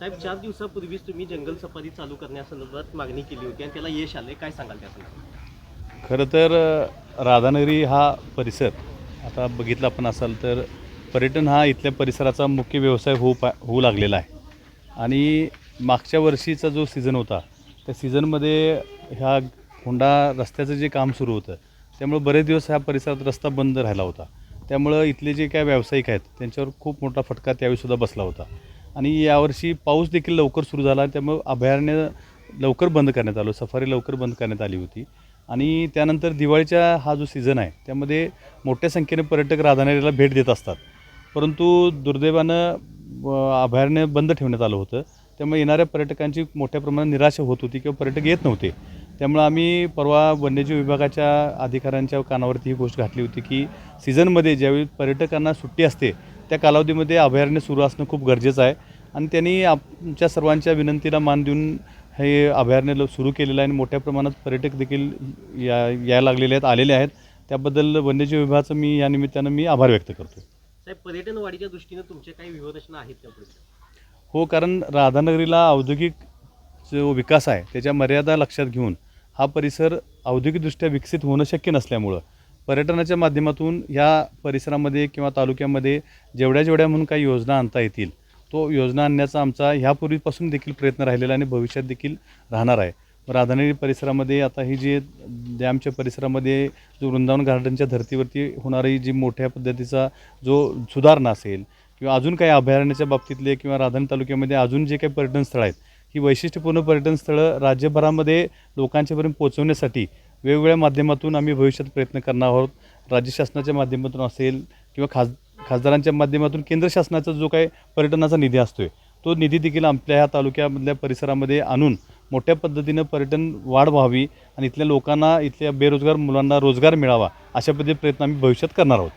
साहेब चार दिवसापूर्वीच तुम्ही जंगल सफारी चालू करण्यासंदर्भात मागणी केली होती आणि त्याला यश आले काय सांगाल त्या संदर्भात खरं तर राधानगरी हा परिसर आता बघितला आपण असाल तर पर्यटन हा इथल्या परिसराचा मुख्य व्यवसाय होऊ पा होऊ लागलेला आहे. आणि मागच्या वर्षीचा जो सीझन होता त्या सीझनमध्ये ह्या होंडा रस्त्याचं जे काम सुरू होतं त्यामुळे बरेच दिवस ह्या परिसरात रस्ता बंद राहिला होता. त्यामुळं इथले जे काय व्यावसायिक आहेत त्यांच्यावर खूप मोठा फटका त्यावेळीसुद्धा बसला होता. आणि यावर्षी पाऊस देखील लवकर सुरू झाला त्यामुळं अभयारण्य लवकर बंद करण्यात आलं. सफारी लवकर बंद करण्यात आली होती. आणि त्यानंतर दिवाळीचा हा जो सीझन आहे त्यामध्ये मोठ्या संख्येने पर्यटक राधानगरीला भेट देत असतात. परंतु दुर्दैवानं अभयारण्य बंद ठेवण्यात आलं होतं. त्यामुळे येणाऱ्या पर्यटकांची मोठ्या प्रमाणात निराशा होत होती किंवा पर्यटक येत नव्हते. त्यामुळं आम्ही परवा वन्यजीव विभागाच्या अधिकाऱ्यांच्या कानावरती ही गोष्ट घातली होती की सीझनमध्ये ज्यावेळी पर्यटकांना सुट्टी असते त्या कालावधीमध्ये अभयारण्य सुरू असणं खूप गरजेचं आहे. आणि त्यांनी आमच्या सर्वांच्या विनंतीला मान देऊन हे अभयारण्य ल- सुरू केलेलं आहे आणि मोठ्या प्रमाणात पर्यटक देखील या यायला लागलेले आहेत आलेले आहेत. त्याबद्दल वन्यजीव विभागाचं मी या निमित्तानं मी आभार व्यक्त करतो साहेब पर्यटन वाढीच्या दृष्टीने तुमच्या काही व्यूहरचना आहेत का हो कारण राधानगरीला औद्योगिक जो विकास आहे त्याच्या मर्यादा लक्षात घेऊन हा परिसर औद्योगिकदृष्ट्या विकसित होणं शक्य नसल्यामुळं पर्यटनाच्या माध्यमातून ह्या परिसरामध्ये किंवा तालुक्यामध्ये जेवढ्या जेवढ्या म्हणून काही योजना आणता येतील तो योजना आणण्याचा आमचा ह्यापूर्वीपासून देखील प्रयत्न राहिलेला आणि भविष्यात देखील राहणार आहे. राधानगरी परिसरामध्ये आता ही जे डॅमच्या परिसरामध्ये जो वृंदावन गार्डनच्या धर्तीवरती होणारी जी मोठ्या पद्धतीचा जो सुधारणा असेल किंवा अजून काही अभयारण्याच्या बाबतीतले किंवा राधान तालुक्यामध्ये अजून जे काही पर्यटन स्थळं आहेत ही वैशिष्ट्यपूर्ण पर्यटन स्थळं राज्यभरामध्ये लोकांच्यापर्यंत पोहोचवण्यासाठी वेगवेगळ्या माध्यमातून आम्ही भविष्यात प्रयत्न करणार आहोत. राज्य शासनाच्या माध्यमातून असेल किंवा खास खासदारांच्या माध्यमातून केंद्र शासनाचा जो काही पर्यटनाचा निधी असतो तो निधी देखील आपल्या ह्या तालुक्यामधल्या परिसरामध्ये आणून मोठ्या पद्धतीनं पर्यटन वाढ व्हावी आणि इथल्या लोकांना इथल्या बेरोजगार मुलांना रोजगार मिळावा अशा पद्धतीचे प्रयत्न आम्ही भविष्यात करणार आहोत.